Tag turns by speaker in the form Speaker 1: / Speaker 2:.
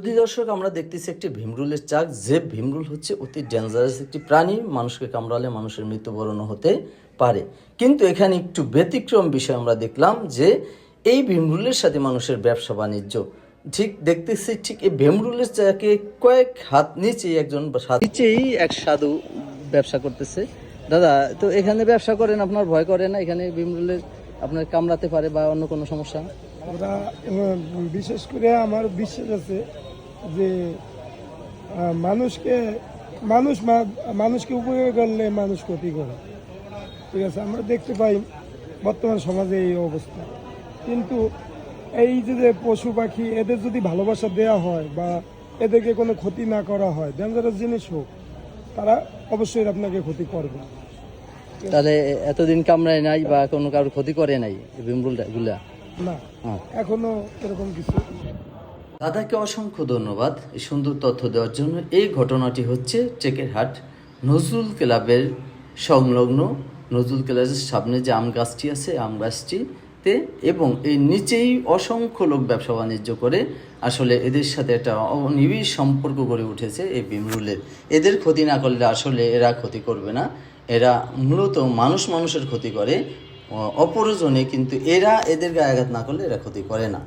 Speaker 1: যদি দর্শক, আমরা দেখতেছি একটি ভীমরুলের চাক। যে ভীমরুল হচ্ছে অতি ডেঞ্জারাস একটি প্রাণী, মানুষকে কামড়ালে মানুষের মৃত্যুবরণ হতে পারে। কিন্তু এখানে একটু ব্যতিক্রম বিষয় আমরা দেখলাম যে, এই ভীমরুলের সাথে মানুষের ব্যবসা বাণিজ্য। ঠিক দেখতেছি ঠিক এই ভীমরুলের চাকে কয়েক হাত নিচে একজন নিচেই এক সাধু ব্যবসা করতেছে। দাদা, তো এখানে ব্যবসা করেন, আপনার ভয় করে না? এখানে ভীমরুলের আপনার কামড়াতে পারে বা অন্য কোনো সমস্যা?
Speaker 2: বিশেষ করে আমার বিশ্বাস আছে যে মানুষকে মানুষ মানুষকে উপকার করলে মানুষ ক্ষতি করে। ঠিক আছে আমরা দেখতে পাই বর্তমান সমাজে এই অবস্থা। কিন্তু এই যে পশু পাখি এদের যদি ভালোবাসা দেওয়া হয় বা এদেরকে কোনো ক্ষতি না করা হয় ডেঞ্জারাস জিনিস হোক তারা অবশ্যই আপনাকে ক্ষতি করবে।
Speaker 1: তাহলে এতদিন কামড়ায় নাই বা কোনো কারোর ক্ষতি করে নাই ভীমরুলটা
Speaker 2: না
Speaker 1: হ্যাঁ।
Speaker 2: এখনও এরকম কিছু
Speaker 1: দাদাকে অসংখ্য ধন্যবাদ এই সুন্দর তথ্য দেওয়ার জন্য। এই ঘটনাটি হচ্ছে টেকেরহাট নজরুল ক্লাবের সংলগ্ন নজরুল ক্লাবের সামনে যে আম গাছটি আছে, আম গাছটিতে এবং এই নিচেই অসংখ্য লোক ব্যবসা বাণিজ্য করে। আসলে এদের সাথে একটা নিবিড় সম্পর্ক গড়ে উঠেছে এই বিমরুলের। এদের ক্ষতি না করলে আসলে এরা ক্ষতি করবে না। এরা মূলত মানুষ মানুষের ক্ষতি করে অপরজনে, কিন্তু এরা এদের গায়ে আঘাত না করলে এরা ক্ষতি করে না।